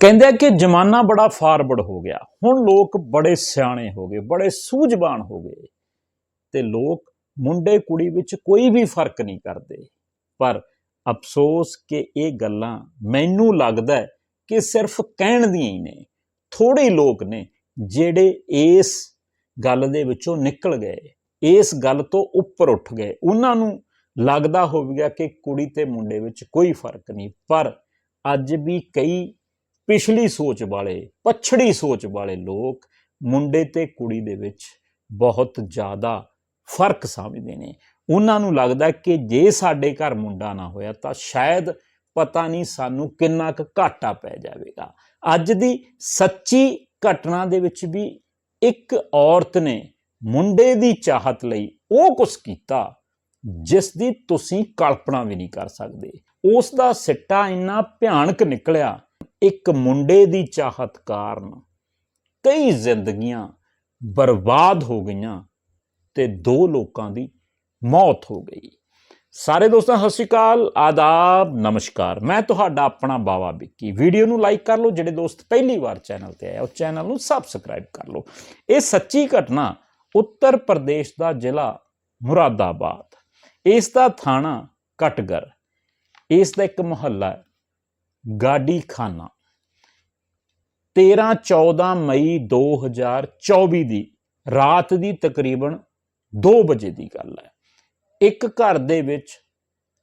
ਕਹਿੰਦੇ ਆ ਕਿ ਜ਼ਮਾਨਾ ਬੜਾ ਫਾਰਵਰਡ ਹੋ ਗਿਆ। ਹੁਣ ਲੋਕ ਬੜੇ ਸਿਆਣੇ ਹੋ ਗਏ, ਬੜੇ ਸੂਝਵਾਨ ਹੋ ਗਏ ਤੇ ਲੋਕ ਮੁੰਡੇ ਕੁੜੀ ਵਿੱਚ ਕੋਈ ਵੀ ਫ਼ਰਕ ਨਹੀਂ ਕਰਦੇ। ਪਰ ਅਫਸੋਸ ਕਿ ਇਹ ਗੱਲਾਂ ਮੈਨੂੰ ਲੱਗਦਾ ਕਿ ਸਿਰਫ ਕਹਿਣ ਦੀਆਂ ਹੀ ਨੇ। ਥੋੜੇ ਲੋਕ ਨੇ ਜਿਹੜੇ ਇਸ ਗੱਲ ਦੇ ਵਿੱਚੋਂ ਨਿਕਲ ਗਏ, ਇਸ ਗੱਲ ਤੋਂ ਉੱਪਰ ਉੱਠ ਗਏ। ਉਹਨਾਂ ਨੂੰ ਲੱਗਦਾ ਹੋਵੇਗਾ ਕਿ ਕੁੜੀ ਤੇ ਮੁੰਡੇ ਵਿੱਚ ਕੋਈ ਫ਼ਰਕ ਨਹੀਂ। ਪਰ ਅੱਜ ਵੀ ਕਈ ਪਿਛਲੀ ਸੋਚ ਵਾਲੇ, ਪਛੜੀ ਸੋਚ ਵਾਲੇ ਲੋਕ ਮੁੰਡੇ ਤੇ ਕੁੜੀ ਦੇ ਵਿੱਚ ਬਹੁਤ ਜ਼ਿਆਦਾ ਫ਼ਰਕ ਸਮਝਦੇ ਨੇ। ਉਹਨਾਂ ਨੂੰ ਲੱਗਦਾ ਕਿ ਜੇ ਸਾਡੇ ਘਰ ਮੁੰਡਾ ਨਾ ਹੋਇਆ ਤਾਂ ਸ਼ਾਇਦ ਪਤਾ ਨਹੀਂ ਸਾਨੂੰ ਕਿੰਨਾ ਕੁ ਘਾਟਾ ਪੈ ਜਾਵੇਗਾ। ਅੱਜ ਦੀ ਸੱਚੀ ਘਟਨਾ ਦੇ ਵਿੱਚ ਵੀ ਇੱਕ ਔਰਤ ਨੇ ਮੁੰਡੇ ਦੀ ਚਾਹਤ ਲਈ ਉਹ ਕੁਝ ਕੀਤਾ ਜਿਸ ਦੀ ਤੁਸੀਂ ਕਲਪਨਾ ਵੀ ਨਹੀਂ ਕਰ ਸਕਦੇ। ਉਸ ਦਾ ਸਿੱਟਾ ਇੰਨਾ ਭਿਆਨਕ ਨਿਕਲਿਆ ਇੱਕ ਮੁੰਡੇ ਦੀ ਚਾਹਤ ਕਾਰਨ ਕਈ ਜ਼ਿੰਦਗੀਆਂ ਬਰਬਾਦ ਹੋ ਗਈਆਂ ਤੇ ਦੋ ਲੋਕਾਂ ਦੀ ਮੌਤ ਹੋ ਗਈ। ਸਾਰੇ ਦੋਸਤਾਂ, ਸਤਿ ਸ਼੍ਰੀ ਅਕਾਲ, ਆਦਾਬ, ਨਮਸਕਾਰ। ਮੈਂ ਤੁਹਾਡਾ ਆਪਣਾ ਬਾਵਾ ਵਿੱਕੀ। ਵੀਡੀਓ ਨੂੰ ਲਾਈਕ ਕਰ ਲਓ, ਜਿਹੜੇ ਦੋਸਤ ਪਹਿਲੀ ਵਾਰ ਚੈਨਲ ਤੇ ਆਏ ਉਹ ਚੈਨਲ ਨੂੰ ਸਬਸਕ੍ਰਾਈਬ ਕਰ ਲਓ। ਇਹ ਸੱਚੀ ਘਟਨਾ ਉੱਤਰ ਪ੍ਰਦੇਸ਼ ਦਾ ਜ਼ਿਲ੍ਹਾ ਮੁਰਾਦਾਬਾਦ। ਇਸ ਦਾ ਥਾਣਾ ਕਟਗਰ ਇਸ ਦਾ ਇੱਕ ਮੁਹੱਲਾ ਗਾਡੀ ਖਾਨਾ 13 14 ਮਈ 2024 ਦੀ ਰਾਤ ਦੀ ਤਕਰੀਬਨ 2 ਵਜੇ ਦੀ ਗੱਲ ਹੈ। ਇੱਕ ਘਰ ਦੇ ਵਿੱਚ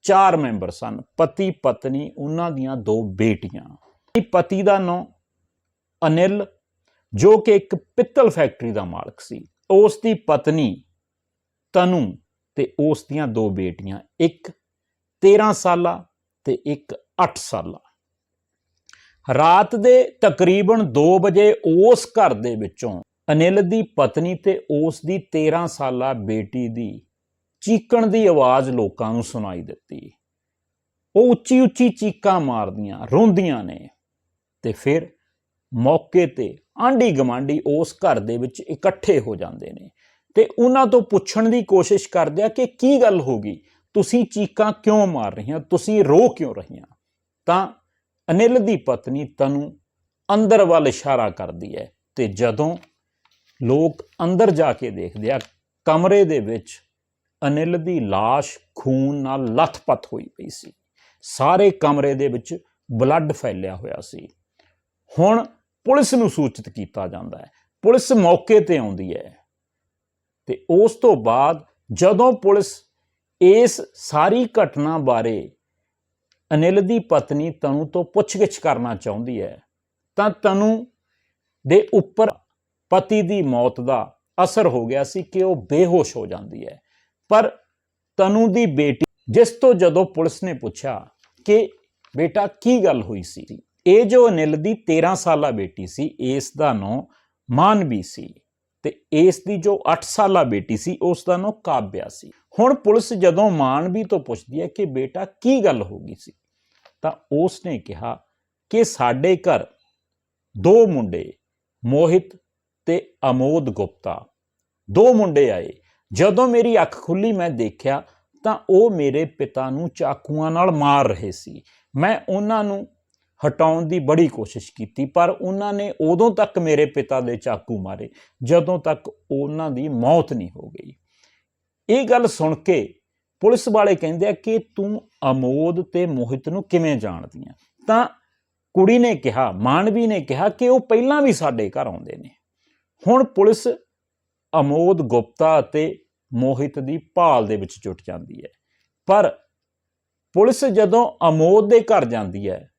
ਚਾਰ ਮੈਂਬਰ ਸਨ। ਪਤੀ, ਪਤਨੀ, ਉਹਨਾਂ ਦੀਆਂ ਦੋ ਬੇਟੀਆਂ। ਪਤੀ ਦਾ ਨਾਮ ਅਨਿਲ, ਜੋ ਕਿ ਇੱਕ ਪਿੱਤਲ ਫੈਕਟਰੀ ਦਾ ਮਾਲਕ ਸੀ। ਉਸ ਦੀ ਪਤਨੀ ਤਨੂ ਤੇ ਉਸ ਦੀਆਂ ਦੋ ਬੇਟੀਆਂ, ਇੱਕ 13 ਸਾਲਾ ਤੇ ਇੱਕ 8 ਸਾਲਾ। ਰਾਤ ਦੇ ਤਕਰੀਬਨ 2 ਵਜੇ ਉਸ ਘਰ ਦੇ ਵਿੱਚੋਂ ਅਨਿਲ ਦੀ ਪਤਨੀ ਤੇ ਉਸ ਦੀ 13 ਸਾਲਾ ਬੇਟੀ ਦੀ ਚੀਕਣ ਦੀ ਆਵਾਜ਼ ਲੋਕਾਂ ਨੂੰ ਸੁਣਾਈ ਦਿੱਤੀ। ਉਹ ਉੱਚੀ ਉੱਚੀ ਚੀਕਾਂ ਮਾਰਦੀਆਂ, ਰੋਂਦੀਆਂ ਨੇ ਤੇ ਫਿਰ ਮੌਕੇ ਤੇ ਆਂਢੀ ਗਮਾਂਡੀ ਉਸ ਘਰ ਦੇ ਵਿੱਚ ਇਕੱਠੇ ਹੋ ਜਾਂਦੇ ਨੇ ਤੇ ਉਹਨਾਂ ਤੋਂ ਪੁੱਛਣ ਦੀ ਕੋਸ਼ਿਸ਼ ਕਰਦੇ ਆ ਕਿ ਕੀ ਗੱਲ ਹੋ ਗਈ? ਤੁਸੀਂ ਚੀਕਾਂ ਕਿਉਂ ਮਾਰ ਰਹੀਆਂ? ਤੁਸੀਂ ਰੋ ਕਿਉਂ ਰਹੀਆਂ? ਤਾਂ ਅਨਿਲ ਦੀ ਪਤਨੀ ਤਨੂੰ ਅੰਦਰ ਵੱਲ ਇਸ਼ਾਰਾ ਕਰਦੀ ਹੈ ਤੇ ਜਦੋਂ ਲੋਕ ਅੰਦਰ ਜਾ ਕੇ ਦੇਖਦੇ ਆ, ਕਮਰੇ ਦੇ ਵਿੱਚ ਅਨਿਲ ਦੀ লাশ ਖੂਨ ਨਾਲ ਲੱਥਪੱਥ ਹੋਈ ਪਈ ਸੀ। ਸਾਰੇ ਕਮਰੇ ਦੇ ਵਿੱਚ ਬਲੱਡ ਫੈਲਿਆ ਹੋਇਆ ਸੀ। ਹੁਣ ਪੁਲਿਸ ਨੂੰ ਸੂਚਿਤ ਕੀਤਾ ਜਾਂਦਾ ਹੈ। ਪੁਲਿਸ ਮੌਕੇ ਤੇ ਆਉਂਦੀ ਹੈ। ਤੇ ਉਸ ਤੋਂ ਬਾਅਦ ਜਦੋਂ ਪੁਲਿਸ ਇਸ ਸਾਰੀ ਘਟਨਾ ਬਾਰੇ ਅਨਿਲ ਦੀ ਪਤਨੀ ਤਨੂ ਤੋਂ ਪੁੱਛਗਿੱਛ ਕਰਨਾ ਚਾਹੁੰਦੀ ਹੈ, ਤਾਂ ਤਨੂ ਦੇ ਉੱਪਰ ਪਤੀ ਦੀ ਮੌਤ ਦਾ ਅਸਰ ਹੋ ਗਿਆ ਸੀ ਕਿ ਉਹ ਬੇਹੋਸ਼ ਹੋ ਜਾਂਦੀ ਹੈ। ਪਰ ਤਨੂ ਦੀ ਬੇਟੀ, ਜਿਸ ਤੋਂ ਜਦੋਂ ਪੁਲਿਸ ਨੇ ਪੁੱਛਿਆ ਕਿ ਬੇਟਾ ਕੀ ਗੱਲ ਹੋਈ ਸੀ, ਇਹ ਜੋ ਅਨਿਲ ਦੀ 13 ਸਾਲਾ ਬੇਟੀ ਸੀ, ਇਸ ਦਾ ਨਾਂ ਮਾਨਵੀ ਸੀ ਤੇ ਇਸ ਦੀ ਜੋ 8 ਸਾਲਾ ਬੇਟੀ ਸੀ, ਉਸ ਦਾ ਨਾਂ ਕਾਬਿਆ ਸੀ। ਹੁਣ ਪੁਲਿਸ ਜਦੋਂ ਮਾਨਵੀ ਤੋਂ ਪੁੱਛਦੀ ਹੈ ਕਿ ਬੇਟਾ ਕੀ ਗੱਲ ਹੋ ਗਈ ਸੀ, ਤਾਂ ਉਸ ਨੇ ਕਿਹਾ ਕਿ ਸਾਡੇ ਘਰ ਦੋ ਮੁੰਡੇ, ਮੋਹਿਤ ਤੇ ਅਮੋਦ ਗੁਪਤਾ। ਦੋ ਮੁੰਡੇ ਆਏ। ਜਦੋਂ ਮੇਰੀ ਅੱਖ ਖੁੱਲੀ, ਮੈਂ ਦੇਖਿਆ ਤਾਂ ਉਹ ਮੇਰੇ ਪਿਤਾ ਨੂੰ ਚਾਕੂਆਂ ਨਾਲ ਮਾਰ ਰਹੇ ਸੀ। ਮੈਂ ਉਹਨਾਂ ਨੂੰ ਹਟਾਉਣ ਦੀ ਬੜੀ ਕੋਸ਼ਿਸ਼ ਕੀਤੀ, ਪਰ ਉਹਨਾਂ ਨੇ ਉਦੋਂ ਤੱਕ ਮੇਰੇ ਪਿਤਾ ਦੇ ਚਾਕੂ ਮਾਰੇ, ਜਦੋਂ ਤੱਕ ਉਹਨਾਂ ਦੀ ਮੌਤ ਨਹੀਂ ਹੋ ਗਈ। ਇਹ ਗੱਲ ਸੁਣ ਕੇ ਪੁਲਿਸ ਵਾਲੇ ਕਹਿੰਦੇ ਆ ਕਿ ਤੂੰ ਅਮੋਦ ਤੇ ਮੋਹਿਤ ਨੂੰ ਕਿਵੇਂ ਜਾਣਦੀ ਆ? ਤਾਂ ਕੁੜੀ ਨੇ ਕਿਹਾ, ਮਾਨਵੀ ਨੇ ਕਿਹਾ ਕਿ ਉਹ ਪਹਿਲਾਂ ਵੀ ਸਾਡੇ ਘਰ ਆਉਂਦੇ ਨੇ। ਹੁਣ ਪੁਲਿਸ ਅਮੋਦ, ਗੁਪਤਾ ਅਤੇ ਮੋਹਿਤ ਦੀ ਭਾਲ ਦੇ ਵਿੱਚ ਜੁਟ ਜਾਂਦੀ ਹੈ। ਪਰ ਪੁਲਿਸ ਜਦੋਂ ਅਮੋਦ ਦੇ ਘਰ ਜਾਂਦੀ ਹੈ,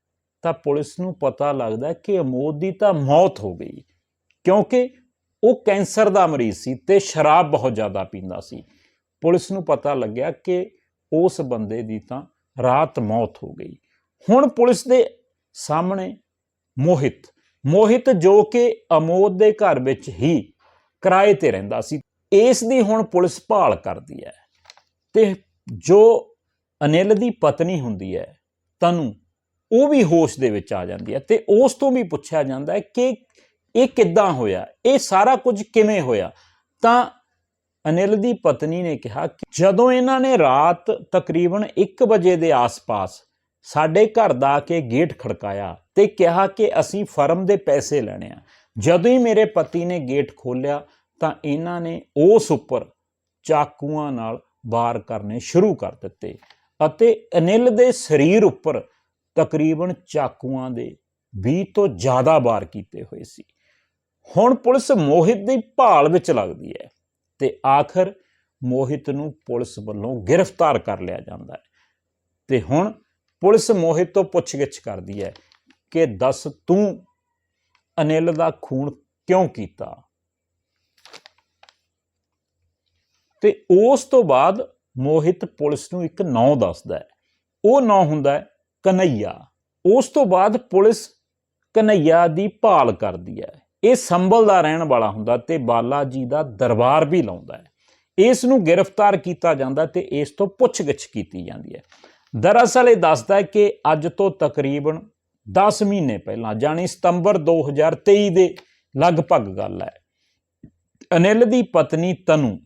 ਤਾਂ ਪੁਲਿਸ ਨੂੰ ਪਤਾ ਲੱਗਦਾ ਕਿ ਅਮੋਦ ਦੀ ਤਾਂ ਮੌਤ ਹੋ ਗਈ। ਕਿਉਂਕਿ ਉਹ ਕੈਂਸਰ ਦਾ ਮਰੀਜ਼ ਸੀ ਤੇ ਸ਼ਰਾਬ ਬਹੁਤ ਜ਼ਿਆਦਾ ਪੀਂਦਾ ਸੀ। ਪੁਲਿਸ ਨੂੰ ਪਤਾ ਲੱਗਿਆ ਕਿ ਉਸ ਬੰਦੇ ਦੀ ਤਾਂ ਰਾਤ ਮੌਤ ਹੋ ਗਈ। ਹੁਣ ਪੁਲਿਸ ਦੇ ਸਾਹਮਣੇ ਮੋਹਿਤ ਮੋਹਿਤ ਜੋ ਕਿ ਅਮੋਦ ਦੇ ਘਰ ਵਿੱਚ ਹੀ ਕਿਰਾਏ ਤੇ ਰਹਿੰਦਾ ਸੀ, ਇਸ ਦੀ ਹੁਣ ਪੁਲਿਸ ਭਾਲ ਕਰਦੀ ਹੈ ਤੇ ਜੋ ਅਨਿਲ ਦੀ ਪਤਨੀ ਹੁੰਦੀ ਹੈ, ਤਨੂੰ, ਉਹ ਵੀ ਹੋਸ਼ ਦੇ ਵਿੱਚ ਆ ਜਾਂਦੀ ਹੈ ਤੇ ਉਸ ਤੋਂ ਵੀ ਪੁੱਛਿਆ ਜਾਂਦਾ ਹੈ ਕਿ ਇਹ ਕਿੱਦਾਂ ਹੋਇਆ, ਇਹ ਸਾਰਾ ਕੁਝ ਕਿਵੇਂ ਹੋਇਆ? ਤਾਂ ਅਨਿਲ ਦੀ ਪਤਨੀ ਨੇ ਕਿਹਾ ਕਿ ਜਦੋਂ ਇਹਨਾਂ ਨੇ ਰਾਤ ਤਕਰੀਬਨ 1 ਵਜੇ ਦੇ ਆਸ-ਪਾਸ ਸਾਡੇ ਘਰ ਦਾ ਆ ਕੇ ਗੇਟ ਖੜਕਾਇਆ ਤੇ ਕਿਹਾ ਕਿ ਅਸੀਂ ਫਰਮ ਦੇ ਪੈਸੇ ਲੈਣੇ ਆ। ਜਦੋਂ ਹੀ ਮੇਰੇ ਪਤੀ ਨੇ ਗੇਟ ਖੋਲ੍ਹਿਆ ਤਾਂ ਇਹਨਾਂ ਨੇ ਉਸ ਉੱਪਰ ਚਾਕੂਆਂ ਨਾਲ ਵਾਰ ਕਰਨੇ ਸ਼ੁਰੂ ਕਰ ਦਿੱਤੇ ਅਤੇ ਅਨਿਲ ਦੇ ਸਰੀਰ ਉੱਪਰ ਤਕਰੀਬਨ ਚਾਕੂਆਂ ਦੇ 20 ਤੋਂ ਜ਼ਿਆਦਾ ਵਾਰ ਕੀਤੇ ਹੋਏ ਸੀ। ਹੁਣ ਪੁਲਿਸ ਮੋਹਿਤ ਦੀ ਭਾਲ ਵਿੱਚ ਲੱਗਦੀ ਹੈ ਤੇ ਆਖਰ ਮੋਹਿਤ ਨੂੰ ਪੁਲਿਸ ਵੱਲੋਂ ਗ੍ਰਿਫਤਾਰ ਕਰ ਲਿਆ ਜਾਂਦਾ ਹੈ। ਤੇ ਹੁਣ ਪੁਲਿਸ ਮੋਹਿਤ ਤੋਂ ਪੁੱਛਗਿੱਛ ਕਰਦੀ ਹੈ ਕਿ ਦੱਸ ਤੂੰ ਅਨਿਲ ਦਾ ਖੂਨ ਕਿਉਂ ਕੀਤਾ? ਤੇ ਉਸ ਤੋਂ ਬਾਅਦ ਮੋਹਿਤ ਪੁਲਿਸ ਨੂੰ ਇੱਕ ਨਾਂ ਦੱਸਦਾ ਹੈ। ਉਹ ਨਾਂ ਹੁੰਦਾ ਹੈ ਕਨਈਆ। ਉਸ ਤੋਂ ਬਾਅਦ ਪੁਲਿਸ ਕਨਈਆ ਦੀ ਭਾਲ ਕਰਦੀ ਹੈ। ਇਹ ਸੰਭਲ ਦਾ ਰਹਿਣ ਵਾਲਾ ਹੁੰਦਾ ਤੇ ਬਾਲਾ ਜੀ ਦਾ ਦਰਬਾਰ ਵੀ ਲਾਉਂਦਾ ਹੈ। ਇਸ ਨੂੰ ਗ੍ਰਿਫਤਾਰ ਕੀਤਾ ਜਾਂਦਾ ਤੇ ਇਸ ਤੋਂ ਪੁੱਛਗਿੱਛ ਕੀਤੀ ਜਾਂਦੀ ਹੈ। ਦਰਅਸਲ ਇਹ ਦੱਸਦਾ ਹੈ ਕਿ ਅੱਜ ਤੋਂ ਤਕਰੀਬਨ 10 ਮਹੀਨੇ ਪਹਿਲਾਂ ਜਾਨੀ ਸਤੰਬਰ 2023 ਦੇ ਲਗਭਗ ਗੱਲ ਹੈ, ਅਨਿਲ ਦੀ ਪਤਨੀ ਤਨੂ,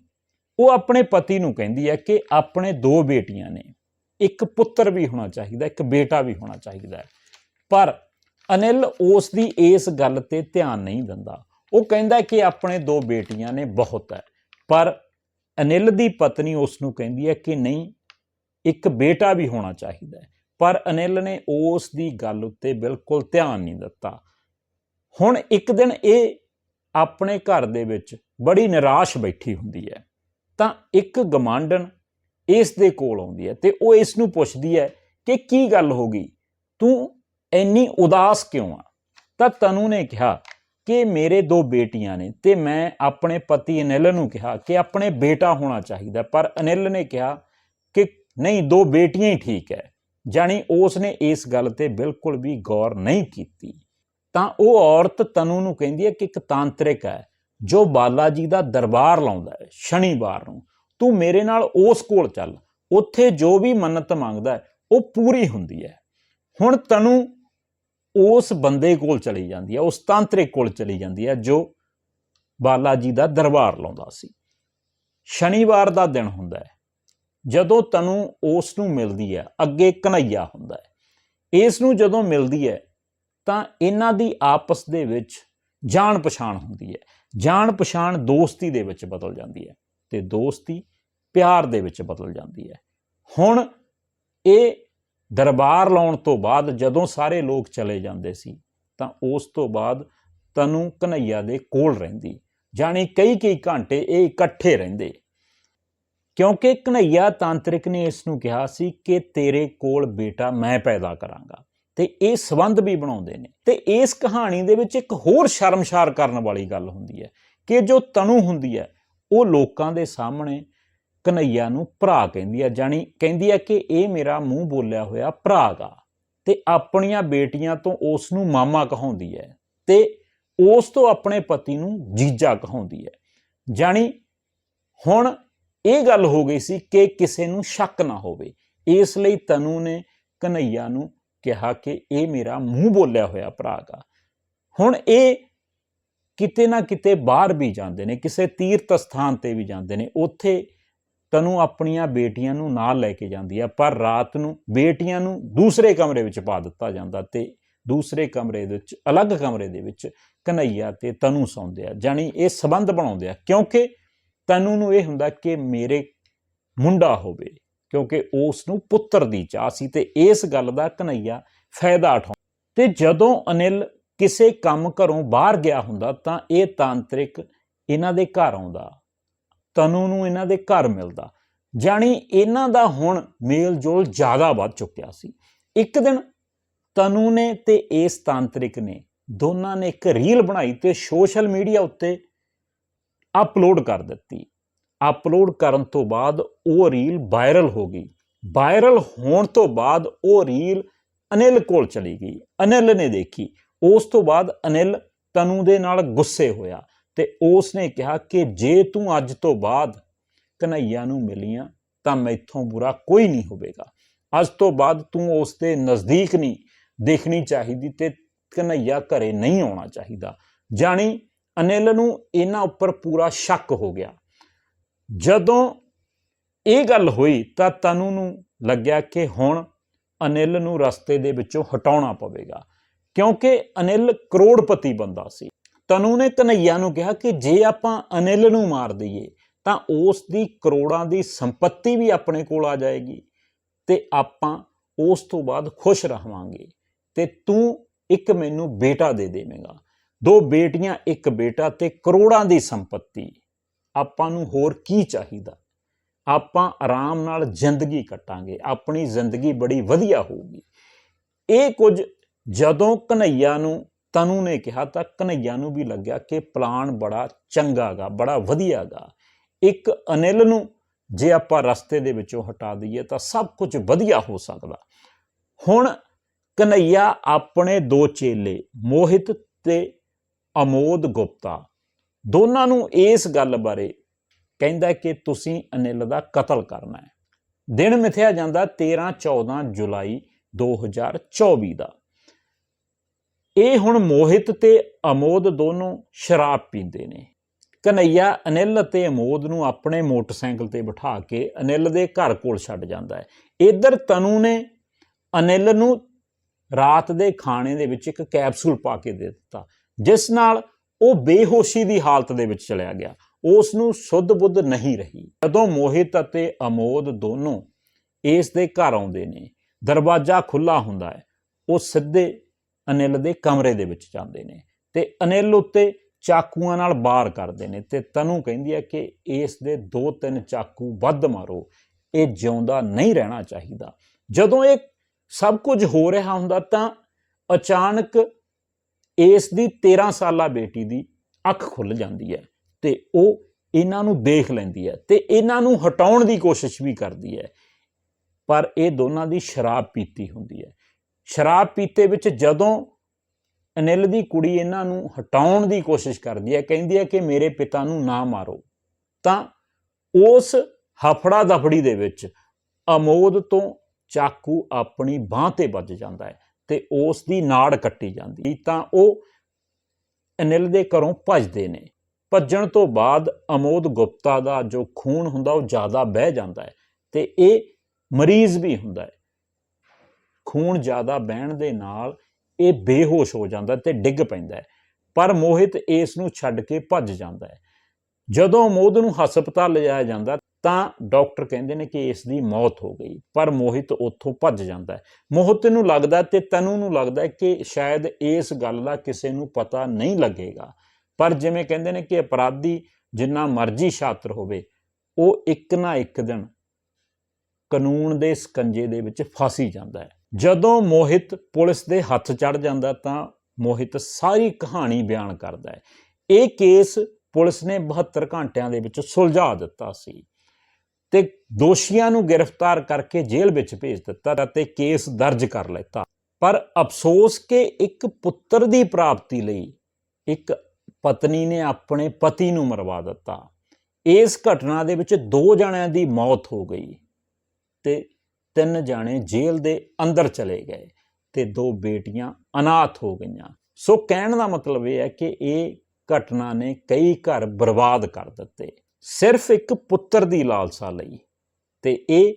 ਉਹ ਆਪਣੇ ਪਤੀ ਨੂੰ ਕਹਿੰਦੀ ਹੈ ਕਿ ਆਪਣੇ ਦੋ ਬੇਟੀਆਂ ਨੇ, ਇੱਕ ਪੁੱਤਰ ਵੀ ਹੋਣਾ ਚਾਹੀਦਾ, ਇੱਕ ਬੇਟਾ ਵੀ ਹੋਣਾ ਚਾਹੀਦਾ ਹੈ। ਪਰ ਅਨਿਲ, ਉਸ ਦੀ ਇਸ ਗੱਲ ਤੇ ਧਿਆਨ ਨਹੀਂ ਦਿੰਦਾ। ਉਹ ਕਹਿੰਦਾ ਕਿ ਆਪਣੇ ਦੋ ਬੇਟੀਆਂ ਨੇ ਬਹੁਤ ਹੈ, ਪਰ ਅਨਿਲ ਦੀ ਪਤਨੀ ਉਸ ਨੂੰ ਕਹਿੰਦੀ ਹੈ ਕਿ ਨਹੀਂ, ਇੱਕ ਬੇਟਾ ਵੀ ਹੋਣਾ ਚਾਹੀਦਾ ਪਰ ਅਨਿਲ ਨੇ ਉਸ ਦੀ ਗੱਲ ਉੱਤੇ ਬਿਲਕੁਲ ਧਿਆਨ ਨਹੀਂ ਦਿੱਤਾ। ਹੁਣ ਇੱਕ ਦਿਨ ਇਹ ਆਪਣੇ ਘਰ ਦੇ ਵਿੱਚ ਬੜੀ ਨਿਰਾਸ਼ ਬੈਠੀ ਹੁੰਦੀ ਹੈ। ਤਾਂ ਇੱਕ ਗਮਾਂਡਨ ਇਸ ਦੇ ਕੋਲ ਆਉਂਦੀ ਹੈ ਤੇ ਉਹ ਇਸ ਨੂੰ ਪੁੱਛਦੀ ਹੈ ਕਿ ਕੀ ਗੱਲ ਹੋ ਗਈ? ਤੂੰ ਇੰਨੀ ਉਦਾਸ ਕਿਉਂ ਆ? ਤਾਂ ਤਨੂ ਨੇ ਕਿਹਾ ਕਿ ਮੇਰੇ ਦੋ ਬੇਟੀਆਂ ਨੇ ਤੇ ਮੈਂ ਆਪਣੇ ਪਤੀ ਅਨਿਲ ਨੂੰ ਕਿਹਾ ਕਿ ਆਪਣੇ ਬੇਟਾ ਹੋਣਾ ਚਾਹੀਦਾ। ਪਰ ਅਨਿਲ ਨੇ ਕਿਹਾ ਕਿ ਨਹੀਂ, ਦੋ ਬੇਟੀਆਂ ਹੀ ਠੀਕ ਹੈ। ਜਾਣੀ ਉਸ ਨੇ ਇਸ ਗੱਲ ਤੇ ਬਿਲਕੁਲ ਵੀ ਗੌਰ ਨਹੀਂ ਕੀਤੀ। ਤਾਂ ਉਹ ਔਰਤ ਤਨੂ ਨੂੰ ਕਹਿੰਦੀ ਹੈ ਕਿ ਇੱਕ ਤਾਂਤਰਿਕ ਹੈ, ਜੋ ਬਾਲਾ ਜੀ ਦਾ ਦਰਬਾਰ ਲਾਉਂਦਾ ਹੈ ਸ਼ਨੀਵਾਰ ਨੂੰ। ਤੂੰ ਮੇਰੇ ਨਾਲ ਉਸ ਕੋਲ ਚੱਲ, ਉੱਥੇ ਜੋ ਵੀ ਮੰਨਤ ਮੰਗਦਾ ਉਹ ਪੂਰੀ ਹੁੰਦੀ ਹੈ। ਹੁਣ ਤਨੂ ਉਸ ਬੰਦੇ ਕੋਲ ਚਲੀ ਜਾਂਦੀ ਹੈ, ਉਸ ਤਾਂਤਰਿਕ ਕੋਲ ਚਲੀ ਜਾਂਦੀ ਹੈ ਜੋ ਬਾਲਾ ਜੀ ਦਾ ਦਰਬਾਰ ਲਾਉਂਦਾ ਸੀ। ਸ਼ਨੀਵਾਰ ਦਾ ਦਿਨ ਹੁੰਦਾ ਹੈ, ਜਦੋਂ ਤਨੂ ਉਸ ਨੂੰ ਮਿਲਦੀ ਹੈ, ਅੱਗੇ ਕਨਈਆ ਹੁੰਦਾ ਹੈ। ਇਸ ਨੂੰ ਜਦੋਂ ਮਿਲਦੀ ਹੈ, ਤਾਂ ਇਹਨਾਂ ਦੀ ਆਪਸ ਦੇ ਵਿੱਚ ਜਾਣ ਪਛਾਣ ਹੁੰਦੀ ਹੈ ਜਾਣ ਪਛਾਣ ਦੋਸਤੀ ਦੇ ਵਿੱਚ ਬਦਲ ਜਾਂਦੀ ਹੈ ਤੇ ਦੋਸਤੀ ਪਿਆਰ ਦੇ ਵਿੱਚ ਬਦਲ ਜਾਂਦੀ ਹੈ। ਹੁਣ ਇਹ ਦਰਬਾਰ ਲਾਉਣ ਤੋਂ ਬਾਅਦ ਜਦੋਂ ਸਾਰੇ ਲੋਕ ਚਲੇ ਜਾਂਦੇ ਸੀ, ਤਾਂ ਉਸ ਤੋਂ ਬਾਅਦ ਤਨੂ ਕਨਈਆ ਦੇ ਕੋਲ ਰਹਿੰਦੀ, ਜਾਣੀ ਕਈ ਕਈ ਘੰਟੇ ਇਹ ਇਕੱਠੇ ਰਹਿੰਦੇ। ਕਿਉਂਕਿ ਕਨਈਆ ਤਾਂਤਰਿਕ ਨੇ ਇਸ ਨੂੰ ਕਿਹਾ ਸੀ ਕਿ ਤੇਰੇ ਕੋਲ ਬੇਟਾ ਮੈਂ ਪੈਦਾ ਕਰਾਂਗਾ, ਤੇ ਇਹ ਸਬੰਧ ਵੀ ਬਣਾਉਂਦੇ ਨੇ। ਤੇ ਇਸ ਕਹਾਣੀ ਦੇ ਵਿੱਚ ਇੱਕ ਹੋਰ ਸ਼ਰਮਸ਼ਾਰ ਕਰਨ ਵਾਲੀ ਗੱਲ ਹੁੰਦੀ ਹੈ ਕਿ ਜੋ ਤਨੂ ਹੁੰਦੀ ਹੈ, ਉਹ ਲੋਕਾਂ ਦੇ ਸਾਹਮਣੇ ਕਨਈਆ ਨੂੰ ਭਰਾ ਕਹਿੰਦੀ ਹੈ ਜਾਣੀ ਕਹਿੰਦੀ ਹੈ ਕਿ ਇਹ ਮੇਰਾ ਮੂੰਹ ਬੋਲਿਆ ਹੋਇਆ ਭਰਾ ਗਾ ਤੇ ਆਪਣੀਆਂ ਬੇਟੀਆਂ ਤੋਂ ਉਸ ਨੂੰ ਮਾਮਾ ਕਹਾਉਂਦੀ ਹੈ ਤੇ ਉਸ ਤੋਂ ਆਪਣੇ ਪਤੀ ਨੂੰ ਜੀਜਾ ਕਹਾਉਂਦੀ ਹੈ ਜਾਣੀ ਹੁਣ ਇਹ ਗੱਲ ਹੋ ਗਈ ਸੀ ਕਿ ਕਿਸੇ ਨੂੰ ਸ਼ੱਕ ਨਾ ਹੋਵੇ। ਇਸ ਲਈ ਤਨੂ ਨੇ ਕਨਈਆ ਨੂੰ ਕਿਹਾ ਕਿ ਇਹ ਮੇਰਾ ਮੂੰਹ ਬੋਲਿਆ ਹੋਇਆ ਭਰਾ ਗਾ। ਹੁਣ ਇਹ ਕਿਤੇ ਨਾ ਕਿਤੇ ਬਾਹਰ ਵੀ ਜਾਂਦੇ ਨੇ, ਕਿਸੇ ਤੀਰਥ ਸਥਾਨ ਤੇ ਵੀ ਜਾਂਦੇ ਨੇ, ਉੱਥੇ ਤਨੂੰ ਆਪਣੀਆਂ ਬੇਟੀਆਂ ਨੂੰ ਨਾਲ ਲੈ ਕੇ ਜਾਂਦੀ ਹੈ ਪਰ ਰਾਤ ਨੂੰ ਬੇਟੀਆਂ ਨੂੰ ਦੂਸਰੇ ਕਮਰੇ ਵਿੱਚ ਪਾ ਦਿੱਤਾ ਜਾਂਦਾ ਤੇ ਦੂਸਰੇ ਕਮਰੇ ਦੇ ਵਿੱਚ, ਅਲੱਗ ਕਮਰੇ ਦੇ ਵਿੱਚ ਕਨਈਆ ਤੇ ਤਨੂ ਸੌਂਦੇ ਆ, ਜਾਣੀ ਇਹ ਸਬੰਧ ਬਣਾਉਂਦੇ ਆ, ਕਿਉਂਕਿ ਤਨੂ ਨੂੰ ਇਹ ਹੁੰਦਾ ਕਿ ਮੇਰੇ ਮੁੰਡਾ ਹੋਵੇ, ਕਿਉਂਕਿ ਉਸ ਨੂੰ ਪੁੱਤਰ ਦੀ ਚਾਹ ਸੀ ਤੇ ਇਸ ਗੱਲ ਦਾ ਕਨਈਆ ਫਾਇਦਾ ਉਠਾਉਂਦਾ ਤੇ ਜਦੋਂ ਅਨਿਲ ਕਿਸੇ ਕੰਮ ਘਰੋਂ ਬਾਹਰ ਗਿਆ ਹੁੰਦਾ ਤਾਂ ਇਹ ਤਾਂਤਰਿਕ ਇਹਨਾਂ ਦੇ ਘਰ ਆਉਂਦਾ। ਤਨੂ ਨੂੰ ਇਹਨਾਂ ਦੇ ਘਰ ਮਿਲਦਾ। ਜਾਣੀ ਇਹਨਾਂ ਦਾ ਹੁਣ ਮੇਲ ਜੋਲ ਜ਼ਿਆਦਾ ਵੱਧ ਚੁੱਕਿਆ ਸੀ। ਇੱਕ ਦਿਨ ਤਨੂ ਨੇ ਤੇ ਇਸ ਤਾਂਤਰਿਕ ਨੇ ਦੋਨਾਂ ਨੇ ਇੱਕ ਰੀਲ ਬਣਾਈ ਤੇ ਸੋਸ਼ਲ ਮੀਡੀਆ ਉੱਤੇ ਅਪਲੋਡ ਕਰ ਦਿੱਤੀ। ਅਪਲੋਡ ਕਰਨ ਤੋਂ ਬਾਅਦ ਉਹ ਰੀਲ ਵਾਇਰਲ ਹੋ ਗਈ। ਵਾਇਰਲ ਹੋਣ ਤੋਂ ਬਾਅਦ ਉਹ ਰੀਲ ਅਨਿਲ ਕੋਲ ਚਲੀ ਗਈ। ਅਨਿਲ ਨੇ ਦੇਖੀ। ਉਸ ਤੋਂ ਬਾਅਦ ਅਨਿਲ ਤਨੂ ਦੇ ਨਾਲ ਗੁੱਸੇ ਹੋਇਆ। ਤੇ ਉਸ ਨੇ ਕਿਹਾ ਕਿ ਜੇ ਤੂੰ ਅੱਜ ਤੋਂ ਬਾਅਦ ਕਨਈਆ ਨੂੰ ਮਿਲੀਆਂ, ਤਾਂ ਮੈਥੋਂ ਬੁਰਾ ਕੋਈ ਨਹੀਂ ਹੋਵੇਗਾ। ਅੱਜ ਤੋਂ ਬਾਅਦ ਤੂੰ ਉਸ ਦੇ ਨਜ਼ਦੀਕ ਨਹੀਂ ਦੇਖਣੀ ਚਾਹੀਦੀ ਤੇ ਕਨਈਆ ਘਰੇ ਨਹੀਂ ਆਉਣਾ ਚਾਹੀਦਾ। ਜਾਣੀ ਅਨਿਲ ਨੂੰ ਇਹਨਾਂ ਉੱਪਰ ਪੂਰਾ ਸ਼ੱਕ ਹੋ ਗਿਆ। ਜਦੋਂ ਇਹ ਗੱਲ ਹੋਈ ਤਾਂ ਤਨੂ ਨੂੰ ਲੱਗਿਆ ਕਿ ਹੁਣ ਅਨਿਲ ਨੂੰ ਰਸਤੇ ਦੇ ਵਿੱਚੋਂ ਹਟਾਉਣਾ ਪਵੇਗਾ, ਕਿਉਂਕਿ ਅਨਿਲ ਕਰੋੜਪਤੀ ਬੰਦਾ ਸੀ। ਤਨੂ ਨੇ ਕਨਈਆ ਨੂੰ ਕਿਹਾ ਕਿ ਜੇ ਆਪਾਂ ਅਨਿਲ ਨੂੰ ਮਾਰ ਦਈਏ, ਤਾਂ ਉਸ ਦੀ ਕਰੋੜਾਂ ਦੀ ਸੰਪਤੀ ਵੀ ਆਪਣੇ ਕੋਲ ਆ ਜਾਏਗੀ ਤੇ ਆਪਾਂ ਉਸ ਤੋਂ ਬਾਅਦ ਖੁਸ਼ ਰਹਾਂਗੇ ਤੇ ਤੂੰ ਇੱਕ ਮੈਨੂੰ ਬੇਟਾ ਦੇ ਦੇਵੇਂਗਾ। ਦੋ ਬੇਟੀਆਂ, ਇੱਕ ਬੇਟਾ ਤੇ ਕਰੋੜਾਂ ਦੀ ਸੰਪਤੀ। ਆਪਾਂ ਨੂੰ ਹੋਰ ਕੀ ਚਾਹੀਦਾ? ਆਪਾਂ ਆਰਾਮ ਨਾਲ ਜ਼ਿੰਦਗੀ ਕੱਟਾਂਗੇ, ਆਪਣੀ ਜ਼ਿੰਦਗੀ ਬੜੀ ਵਧੀਆ ਹੋਊਗੀ। ਇਹ ਕੁਝ ਜਦੋਂ ਕਨਈਆ ਨੂੰ ਤਨੂ ਨੇ ਕਿਹਾ ਤਾਂ ਕਨਈਆ ਨੂੰ ਵੀ ਲੱਗਿਆ ਕਿ ਪਲਾਨ ਬੜਾ ਚੰਗਾਗਾ ਬੜਾ ਵਧੀਆਗਾ ਇੱਕ ਅਨਿਲ ਨੂੰ ਜੇ ਆਪਾਂ ਰਸਤੇ ਦੇ ਵਿੱਚੋਂ ਹਟਾ ਦਈਏ ਤਾਂ ਸਭ ਕੁਝ ਵਧੀਆ ਹੋ ਸਕਦਾ। ਹੁਣ ਕਨਈਆ ਆਪਣੇ ਦੋ ਚੇਲੇ, ਮੋਹਿਤ ਤੇ ਅਮੋਦ ਗੁਪਤਾ, ਦੋਨਾਂ ਨੂੰ ਇਸ ਗੱਲ ਬਾਰੇ ਕਹਿੰਦਾ ਕਿ ਤੁਸੀਂ ਅਨਿਲ ਦਾ ਕਤਲ ਕਰਨਾ ਹੈ। ਦਿਨ ਮਿਥਿਆ ਜਾਂਦਾ 13 14 ਜੁਲਾਈ 2024 ਦਾ। ਇਹ ਹੁਣ ਮੋਹਿਤ ਤੇ ਅਮੋਦ ਦੋਨੋਂ ਸ਼ਰਾਬ ਪੀਂਦੇ ਨੇ। ਕਨਈਆ ਅਨਿਲ ਅਤੇ ਅਮੋਦ ਨੂੰ ਆਪਣੇ ਮੋਟਰਸਾਈਕਲ ਤੇ ਬਿਠਾ ਕੇ ਅਨਿਲ ਦੇ ਘਰ ਕੋਲ ਛੱਡ ਜਾਂਦਾ ਹੈ। ਇਧਰ ਤਨੂ ਨੇ ਅਨਿਲ ਨੂੰ ਰਾਤ ਦੇ ਖਾਣੇ ਦੇ ਵਿੱਚ ਇੱਕ ਕੈਪਸੂਲ ਪਾ ਕੇ ਦੇ ਦਿੱਤਾ, ਜਿਸ ਨਾਲ ਉਹ ਬੇਹੋਸ਼ੀ ਦੀ ਹਾਲਤ ਦੇ ਵਿੱਚ ਚਲਿਆ ਗਿਆ। ਉਸ ਨੂੰ ਸੁੱਧ ਬੁੱਧ ਨਹੀਂ ਰਹੀ। ਜਦੋਂ ਮੋਹਿਤ ਅਤੇ ਅਮੋਦ ਦੋਨੋਂ ਇਸ ਦੇ ਘਰ ਆਉਂਦੇ ਨੇ, ਦਰਵਾਜ਼ਾ ਖੁੱਲਾ ਹੁੰਦਾ ਹੈ, ਉਹ ਸਿੱਧੇ ਅਨਿਲ ਦੇ ਕਮਰੇ ਦੇ ਵਿੱਚ ਜਾਂਦੇ ਨੇ ਤੇ ਅਨਿਲ ਉੱਤੇ ਚਾਕੂਆਂ ਨਾਲ ਵਾਰ ਕਰਦੇ ਨੇ ਤੇ ਤਨੂ ਕਹਿੰਦੀ ਹੈ ਕਿ ਇਸ ਦੇ ਦੋ ਤਿੰਨ ਚਾਕੂ ਵੱਧ ਮਾਰੋ, ਇਹ ਜਿਉਂਦਾ ਨਹੀਂ ਰਹਿਣਾ ਚਾਹੀਦਾ। ਜਦੋਂ ਇਹ ਸਭ ਕੁਝ ਹੋ ਰਿਹਾ ਹੁੰਦਾ ਤਾਂ ਅਚਾਨਕ ਇਸ ਦੀ 13 ਸਾਲਾ ਬੇਟੀ ਦੀ ਅੱਖ ਖੁੱਲ ਜਾਂਦੀ ਹੈ ਤੇ ਉਹ ਇਹਨਾਂ ਨੂੰ ਦੇਖ ਲੈਂਦੀ ਹੈ ਤੇ ਇਹਨਾਂ ਨੂੰ ਹਟਾਉਣ ਦੀ ਕੋਸ਼ਿਸ਼ ਵੀ ਕਰਦੀ ਹੈ। ਪਰ ਇਹ ਦੋਨਾਂ ਦੀ ਸ਼ਰਾਬ ਪੀਤੀ ਹੁੰਦੀ ਹੈ। ਸ਼ਰਾਬ ਪੀਤੇ ਵਿੱਚ ਜਦੋਂ ਅਨਿਲ ਦੀ ਕੁੜੀ ਇਹਨਾਂ ਨੂੰ ਹਟਾਉਣ ਦੀ ਕੋਸ਼ਿਸ਼ ਕਰਦੀ ਹੈ, ਕਹਿੰਦੀ ਹੈ ਕਿ ਮੇਰੇ ਪਿਤਾ ਨੂੰ ਨਾ ਮਾਰੋ, ਤਾਂ ਉਸ ਹਫੜਾ ਦਫੜੀ ਦੇ ਵਿੱਚ ਅਮੋਦ ਤੋਂ ਚਾਕੂ ਆਪਣੀ ਬਾਹ ਤੇ ਵੱਜ ਜਾਂਦਾ ਹੈ ਤੇ ਉਸ ਦੀ ਨਾੜ ਕੱਟੀ ਜਾਂਦੀ ਤਾਂ ਉਹ ਅਨਿਲ ਦੇ ਘਰੋਂ ਭੱਜਦੇ ਨੇ। ਭੱਜਣ ਤੋਂ ਬਾਅਦ ਅਮੋਦ ਗੁਪਤਾ ਦਾ ਜੋ ਖੂਨ ਹੁੰਦਾ ਉਹ ਜ਼ਿਆਦਾ ਵਹਿ ਜਾਂਦਾ ਹੈ ਤੇ ਇਹ ਮਰੀਜ਼ ਵੀ ਹੁੰਦਾ ਹੈ। ਖੂਨ ਜ਼ਿਆਦਾ ਬਹਿਣ ਦੇ ਨਾਲ ਇਹ ਬੇਹੋਸ਼ ਹੋ ਜਾਂਦਾ ਤੇ ਡਿੱਗ ਪੈਂਦਾ ਪਰ ਮੋਹਿਤ ਇਸ ਨੂੰ ਛੱਡ ਕੇ ਭੱਜ ਜਾਂਦਾ ਹੈ। ਜਦੋਂ ਅਮੋਦ ਨੂੰ ਹਸਪਤਾਲ ਲਿਜਾਇਆ ਜਾਂਦਾ ਤਾਂ ਡਾਕਟਰ ਕਹਿੰਦੇ ਨੇ ਕਿ ਇਸ ਦੀ ਮੌਤ ਹੋ ਗਈ, ਪਰ ਮੋਹਿਤ ਉੱਥੋਂ ਭੱਜ ਜਾਂਦਾ ਹੈ। ਮੋਹਿਤ ਨੂੰ ਲੱਗਦਾ ਤੇ ਤਨੂ ਨੂੰ ਲੱਗਦਾ ਕਿ ਸ਼ਾਇਦ ਇਸ ਗੱਲ ਦਾ ਕਿਸੇ ਨੂੰ ਪਤਾ ਨਹੀਂ ਲੱਗੇਗਾ। ਪਰ ਜਿਵੇਂ ਕਹਿੰਦੇ ਨੇ ਕਿ ਅਪਰਾਧੀ ਜਿੰਨਾ ਮਰਜ਼ੀ ਛਾਤਰ ਹੋਵੇ, ਉਹ ਇੱਕ ਨਾ ਇੱਕ ਦਿਨ ਕਾਨੂੰਨ ਦੇ ਸਕੰਜੇ ਦੇ ਵਿੱਚ ਫਸ ਜਾਂਦਾ ਹੈ। ਜਦੋਂ ਮੋਹਿਤ ਪੁਲਿਸ ਦੇ ਹੱਥ ਚੜ ਜਾਂਦਾ ਤਾਂ ਮੋਹਿਤ ਸਾਰੀ ਕਹਾਣੀ ਬਿਆਨ ਕਰਦਾ ਹੈ। ਇਹ ਕੇਸ ਪੁਲਿਸ ਨੇ 72 ਘੰਟਿਆਂ ਦੇ ਵਿੱਚ ਸੁਲਝਾ ਦਿੱਤਾ ਸੀ ਤੇ ਦੋਸ਼ੀਆਂ ਨੂੰ ਗ੍ਰਿਫਤਾਰ ਕਰਕੇ ਜੇਲ੍ਹ ਵਿੱਚ ਭੇਜ ਦਿੱਤਾ ਅਤੇ ਕੇਸ ਦਰਜ ਕਰ ਲਿੱਤਾ। ਪਰ ਅਫਸੋਸ ਕਿ ਇੱਕ ਪੁੱਤਰ ਦੀ ਪ੍ਰਾਪਤੀ ਲਈ ਇੱਕ ਪਤਨੀ ਨੇ ਆਪਣੇ ਪਤੀ ਨੂੰ ਮਰਵਾ ਦਿੱਤਾ। ਇਸ ਘਟਨਾ ਦੇ ਵਿੱਚ ਦੋ ਜਣਿਆਂ ਦੀ ਮੌਤ ਹੋ ਗਈ ਤੇ ਤਿੰਨ ਜਾਣੇ ਜੇਲ੍ਹ ਦੇ ਅੰਦਰ ਚਲੇ ਗਏ ਤੇ ਦੋ ਬੇਟੀਆਂ ਅਨਾਥ ਹੋ ਗਈਆਂ। ਸੋ ਕਹਿਣ ਦਾ ਮਤਲਬ ਇਹ ਹੈ ਕਿ ਇਹ ਘਟਨਾ ਨੇ ਕਈ ਘਰ ਬਰਬਾਦ ਕਰ ਦਿੱਤੇ। ਸਿਰਫ ਇੱਕ ਪੁੱਤਰ ਦੀ ਲਾਲਸਾ ਲਈ ਤੇ ਇਹ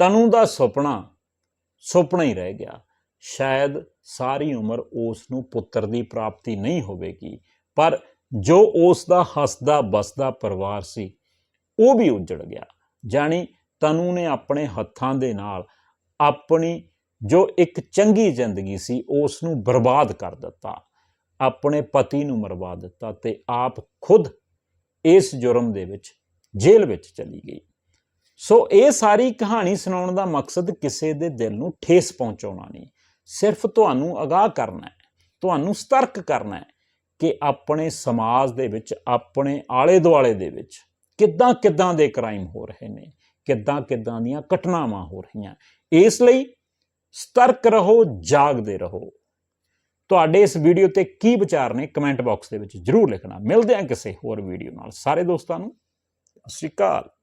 ਤਨੂ ਦਾ ਸੁਪਨਾ ਸੁਪਨਾ ਹੀ ਰਹਿ ਗਿਆ। ਸ਼ਾਇਦ ਸਾਰੀ ਉਮਰ ਉਸ ਨੂੰ ਪੁੱਤਰ ਦੀ ਪ੍ਰਾਪਤੀ ਨਹੀਂ ਹੋਵੇਗੀ, ਪਰ ਜੋ ਉਸ ਦਾ ਹੱਸਦਾ ਬਸਦਾ ਪਰਿਵਾਰ ਸੀ, ਉਹ ਵੀ ਉਜੜ ਗਿਆ। ਜਾਣੀ ਤਨੂ ਨੇ ਆਪਣੇ ਹੱਥਾਂ ਦੇ ਨਾਲ ਆਪਣੀ ਜੋ ਇੱਕ ਚੰਗੀ ਜ਼ਿੰਦਗੀ ਸੀ ਉਸ ਨੂੰ ਬਰਬਾਦ ਕਰ ਦਿੱਤਾ। ਆਪਣੇ ਪਤੀ ਨੂੰ ਮਰਵਾ ਦਿੱਤਾ ਤੇ ਆਪ ਖੁਦ ਇਸ ਜੁਰਮ ਦੇ ਵਿੱਚ, ਜੇਲ੍ਹ ਵਿੱਚ ਚਲੀ ਗਈ। ਸੋ ਇਹ ਸਾਰੀ ਕਹਾਣੀ ਸੁਣਾਉਣ ਦਾ ਮਕਸਦ ਕਿਸੇ ਦੇ ਦਿਲ ਨੂੰ ਠੇਸ ਪਹੁੰਚਾਉਣਾ ਨਹੀਂ। ਸਿਰਫ ਤੁਹਾਨੂੰ ਅਗਾਹ ਕਰਨਾ ਹੈ, ਤੁਹਾਨੂੰ ਸਤਰਕ ਕਰਨਾ ਹੈ ਕਿ ਆਪਣੇ ਸਮਾਜ ਦੇ ਵਿੱਚ, ਆਪਣੇ ਆਲੇ ਦੁਆਲੇ ਦੇ ਵਿੱਚ ਕਿੱਦਾਂ ਕਿੱਦਾਂ ਦੇ ਕ੍ਰਾਈਮ ਹੋ ਰਹੇ ਨੇ। ਕਿੱਦਾਂ ਕਿੱਦਾਂ ਦੀਆਂ ਘਟਨਾਵਾਂ ਹੋ ਰਹੀਆਂ। ਇਸ ਲਈ ਸਤਰਕ ਰਹੋ, ਜਾਗਦੇ ਰਹੋ। ਤੁਹਾਡੇ ਇਸ ਵੀਡੀਓ ਤੇ ਕੀ ਵਿਚਾਰ ਨੇ ਕਮੈਂਟ ਬਾਕਸ ਦੇ ਵਿੱਚ ਜਰੂਰ ਲਿਖਣਾ। ਮਿਲਦੇ ਹਾਂ ਕਿਸੇ ਹੋਰ ਵੀਡੀਓ ਨਾਲ। ਸਾਰੇ ਦੋਸਤਾਂ ਨੂੰ, ਸਤਿ ਸ਼੍ਰੀ ਅਕਾਲ।